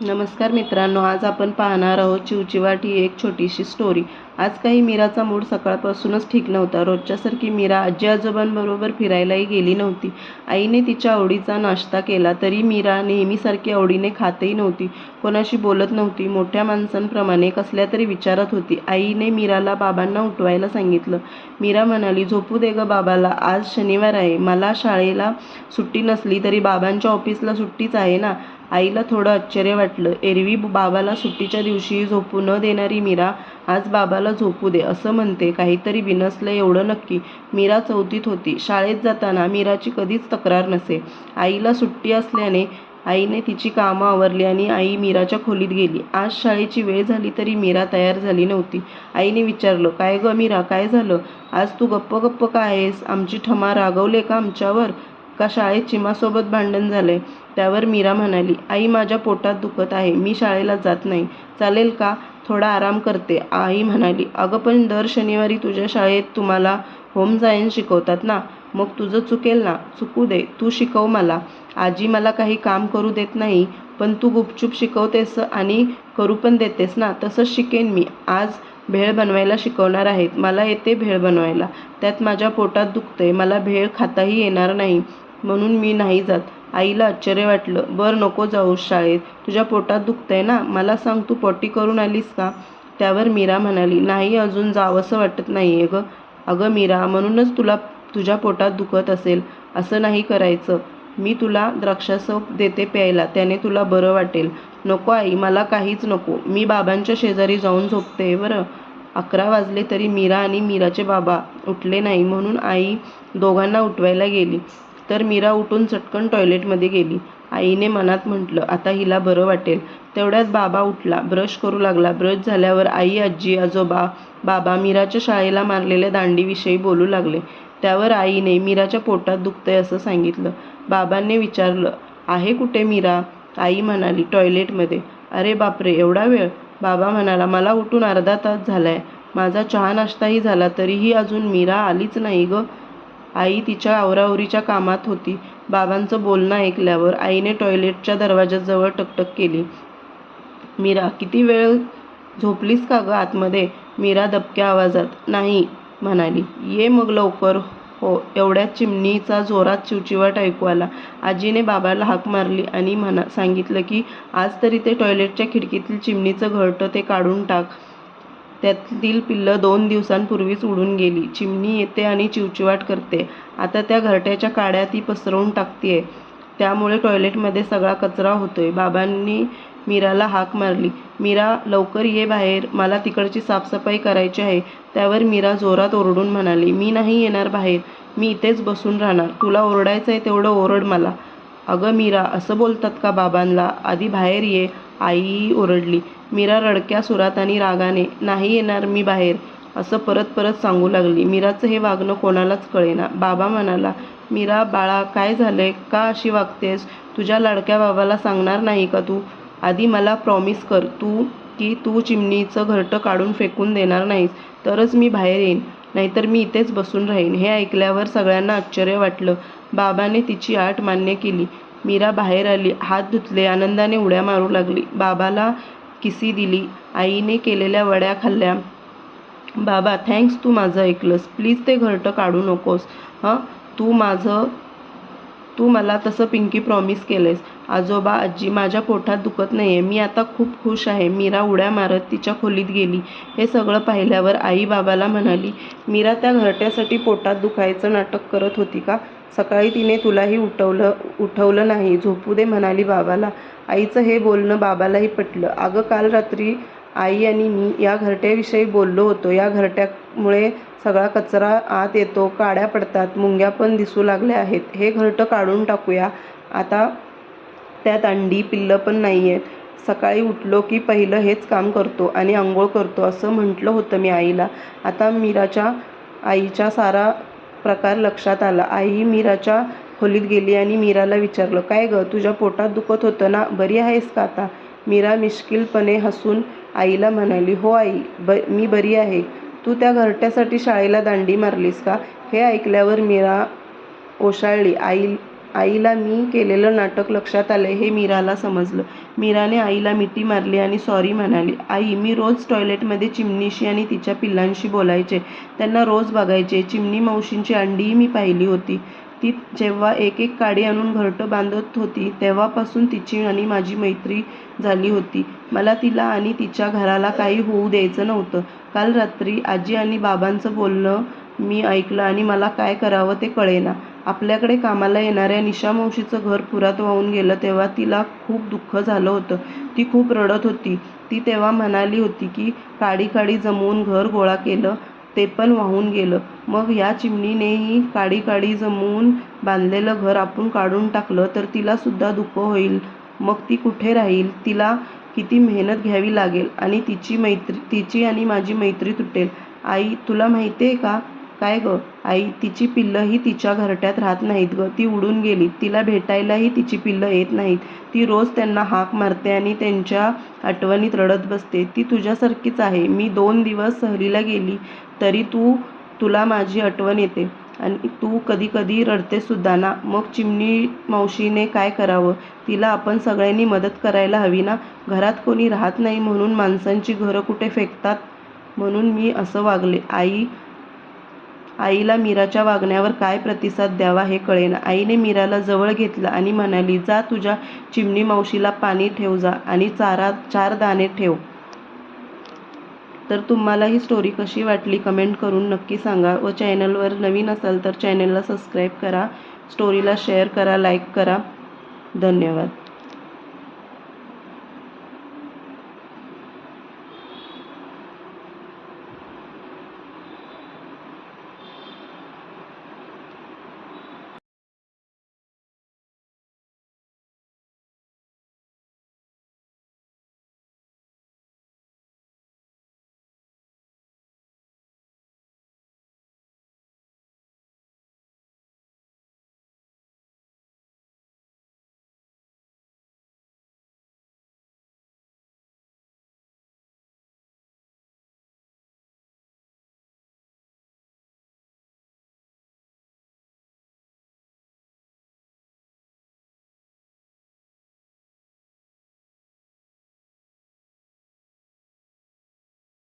नमस्कार मित्रांनो आज आपण पाहणार आहोत चिवचिवाट ही एक छोटीशी स्टोरी आज काही मीराचा मूड सकाळपासूनच ठीक नव्हता. रोजच्यासारखी मीरा आजी आजोबांबरोबर फिरायलाही गेली नव्हती. आईने तिच्या आवडीचा नाश्ता केला तरी मीरा नेहमीसारखी आवडीने खातही नव्हती. कोणाशी बोलत नव्हती. मोठ्या माणसांप्रमाणे कसल्या तरी विचारात होती. आईने मीराला बाबांना उठवायला सांगितलं. मीरा म्हणाली झोपू दे ग बाबाला. आज शनिवार आहे. मला शाळेला सुट्टी नसली तरी बाबांच्या ऑफिसला सुट्टीच आहे ना? आईला थोडं आश्चर्य वाटलं. एरवी बाबाला सुट्टीच्या दिवशी झोपू न देणारी मीरा आज बाबाला झोपू दे असं म्हणते. काहीतरी बिनसलं एवढं नक्की. मीरा चौथीत होती. शाळेत जाताना मीराची कधीच तक्रार नसे. आईला सुट्टी असल्याने आईने तिची कामं आवरली आणि आई मीराच्या खोलीत गेली. आज शाळेची वेळ झाली तरी मीरा तयार झाली नव्हती. आईने विचारलं काय गं मीरा काय झालं? आज तू गप्प गप्प का आहेस? आमची ठमा रागवले का आमच्यावर? का शाळेत चिमासोबत भांडण झालंय? त्यावर मीरा म्हणाली आई माझ्या पोटात दुखत आहे. मी शाळेला जात नाही. चालेल का? थोडा आराम करते. आई म्हणाली अगं पण दर शनिवारी तुझ्या शाळेत तुम्हाला होम सायन्स शिकवतात ना? मग तुझं चुकेल ना? चुकू दे. तू शिकव मला. आजी मला काही काम करू देत नाही पण तू गुपचूप शिकवतेस आणि करू पण देतेस ना? तसंच शिकेन मी. आज भेळ बनवायला शिकवणार आहेत. मला येते भेळ बनवायला. त्यात माझ्या पोटात दुखतंय. मला भेळ खाताही येणार नाही. म्हणून मी नाही जात. आईला आश्चर्य वाटलं. बरं नको जाऊस शाळेत. तुझ्या पोटात दुखतंय ना? मला सांग तू पॉटी करून आलीस का? त्यावर मीरा म्हणाली. नाही अजून जावंसं वाटत नाही आहे गं. अगं मीरा म्हणूनच तुला तुझ्या पोटात दुखत असेल. असं नाही करायचं. मी तुला द्राक्षासप देते प्यायला. त्याने तुला बरं वाटेल. नको आई मला काहीच नको. मी बाबांच्या शेजारी जाऊन झोपते बरं. अकरा वाजले तरी मीरा आणि मीराचे बाबा उठले नाही म्हणून आई दोघांना उठवायला गेली. तर मीरा उठून चटकन टॉयलेटमध्ये गेली. आईने मनात म्हटलं आता हिला बरं वाटेल. तेवढ्यात बाबा उठला. ब्रश करू लागला. ब्रश झाल्यावर आई आजी आजोबा बाबा मीराच्या शाळेला मारलेल्या दांडीविषयी बोलू लागले. त्यावर आईने मीराच्या पोटात दुखतंय असं सांगितलं. बाबांनी विचारलं आहे कुठे मीरा? आई म्हणाली टॉयलेटमध्ये अरे बापरे एवढा वेळ? बाबा म्हणाला मला उठून अर्धा तास झालाय. माझा चहा नाश्ताही झाला तरीही अजून मीरा आलीच नाही गं. आई तिच्या आवरावरीच्या कामात होती. बाबांचं बोलणं ऐकल्यावर आईने टॉयलेटच्या दरवाजाजवळ टकटक केली. मीरा किती वेळ झोपलीस का ग आतमध्ये मीरा दबक्या आवाजात नाही म्हणाली. ये मग लवकर. हो. एवढ्या चिमणीचा जोरात चिवचिवाट ऐकू आला. आजीने बाबाला हाक मारली आणि म्हणा सांगितलं की आज तरी ते टॉयलेटच्या खिडकीतील चिमणीचं घरटं ते काढून टाक. त्यातील पिल्लं दोन दिवसांपूर्वीच उडून गेली. चिमणी येते आणि चिवचिवाट करते. आता त्या घरट्याच्या काड्या ती पसरवून टाकते त्यामुळे टॉयलेटमध्ये सगळा कचरा होतोय. बाबांनी मीराला हाक मारली. मीरा लवकर ये बाहेर. मला तिकडची साफसफाई करायची आहे. त्यावर मीरा जोरात ओरडून म्हणाली मी नाही येणार बाहेर. मी इथेच बसून राहणार. तुला ओरडायचं आहे तेवढं ओरड मला. अगं मीरा असं बोलतात का बाबांना आधी बाहेर ये. आई ओरडली मीरा रडक्या सुरात आणि रागाने नाही येणार मी बाहेर. असं परत परत सांगू लागली. मीराचं हे वागणं कोणालाच कळेना. बाबा म्हणाला मीरा बाळा काय झालंय? का अशी वागतेस? तुझ्या लाडक्या बाबाला सांगणार नाही का तू? आधी मला प्रॉमिस कर तू की तू चिमणीचं घरटं काढून फेकून देणार नाहीस तरच मी बाहेर येईन. नाहीतर मी इथेच बसून राहीन. हे ऐकल्यावर सगळ्यांना आश्चर्य वाटलं. बाबाने तिची आठ मान्य केली. मीरा बाहेर आली. हात धुतले. आनंदाने उड्या मारू लागली. बाबाला किसी दिली. आईने केलेल्या वड्या खाल्ल्या. बाबा थँक्स तू माझं ऐकलंस. प्लीज ते घरटं काढू नकोस. हां? तू माझं तू मला तसं पिंकी प्रॉमिस केलंयस. आजोबा आजी माझ्या पोटात दुखत नाही आहे मी आता खूप खुश आहे. मीरा उड्या मारत तिच्या खोलीत गेली. हे सगळं पाहिल्यावर आई बाबाला म्हणाली मीरा त्या घरट्यासाठी पोटात दुखायचं नाटक करत होती का? सकाळी तिने तुलाही उठवलं उठवलं नाही. झोपू दे म्हणाली बाबाला. आईचं हे बोलणं बाबालाही पटलं. अगं काल रात्री आई आणि मी या घरट्याविषयी बोललो होतो. या घरट्यामुळे सगळा कचरा आत येतो. काड्या पडतात. मुंग्या पण दिसू लागल्या आहेत. हे घरटं काढून टाकूया. आता त्यात अंडी पिल्लं पण नाही आहेत सकाळी उठलो की पहिलं हेच काम करतो आणि आंघोळ करतो असं म्हटलं होतं मी आईला. आता मीराच्या आईच्या सारा प्रकार लक्षात आला. आई मीराच्या खोलीत गेली आणि मीराला विचारलं काय गं तुझ्या पोटात दुखत होतं ना? बरी आहेस का आता? मीरा मिश्किलपणे हसून आईला म्हणाली हो आई ब मी बरी आहे. तू त्या घरट्यासाठी शाळेला दांडी मारलीस का? हे ऐकल्यावर मीरा ओशाळली. आई आईला मी केलेलं नाटक लक्षात आलं हे मीराला समजलं. मीराने आईला मिठी मारली आणि सॉरी म्हणाली. आई मी रोज टॉयलेटमध्ये चिमणीशी आणि तिच्या पिल्लांशी बोलायचे. त्यांना रोज बघायचे. चिमणी मावशींची अंडीही मी पाहिली होती. ती जेव्हा एक एक काडी आणून घरटं बांधत होती तेव्हापासून तिची आणि माझी मैत्री झाली होती. मला तिला आणि तिच्या घराला काही होऊ द्यायचं नव्हतं. काल रात्री आजी आणि बाबांचं बोलणं मी ऐकलं आणि मला काय करावं ते कळेना. आपल्याकडे कामाला येणाऱ्या निशा मावशीचं घर पुरात वाहून गेलं तेव्हा तिला खूप दुःख झालं होतं. ती खूप रडत होती. ती तेव्हा म्हणाली होती की काडी काडी जमवून घर गोळा केलं ते पण वाहून गेलं. मग या चिमणीनेही काडी काडी जमवून बांधलेलं घर आपण काढून टाकलं तर तिलासुद्धा दुःख होईल. मग ती कुठे राहील? तिला किती मेहनत घ्यावी लागेल? आणि तिची मैत्री तिची आणि माझी मैत्री तुटेल. आई तुला माहिती आहे का? काय गं? आई तिची पिल्लंही तिच्या घरट्यात राहत नाहीत गं. ती उडून गेली. तिला भेटायलाही तिची पिल्लं येत नाहीत. ती रोज त्यांना हाक मारते आणि त्यांच्या आठवणीत रडत बसते. ती तुझ्यासारखीच आहे. मी दोन दिवस सहलीला गेली तरी तू तुला माझी आठवण येते. आणि तू कधी कधी रडतेसुद्धा ना? मग चिमणी मावशीने काय करावं? तिला आपण सगळ्यांनी मदत करायला हवी ना? घरात कोणी राहत नाही म्हणून माणसांची घरं कुठे फेकतात? म्हणून मी असं वागले. आई आईला मीराच्या वागण्यावर काय प्रतिसाद द्यावा हे कळेना. आईने मीराला जवळ घेतलं आणि म्हणाली जा तुझ्या चिमणी मावशीला पाणी ठेव जा आणि चारा चार दाणे ठेव. तर तुम्हाला ही स्टोरी कशी वाटली कमेंट करून नक्की सांगा व चॅनलवर नवीन असाल तर चॅनलला सबस्क्राईब करा. स्टोरीला शेअर करा लाईक करा. धन्यवाद.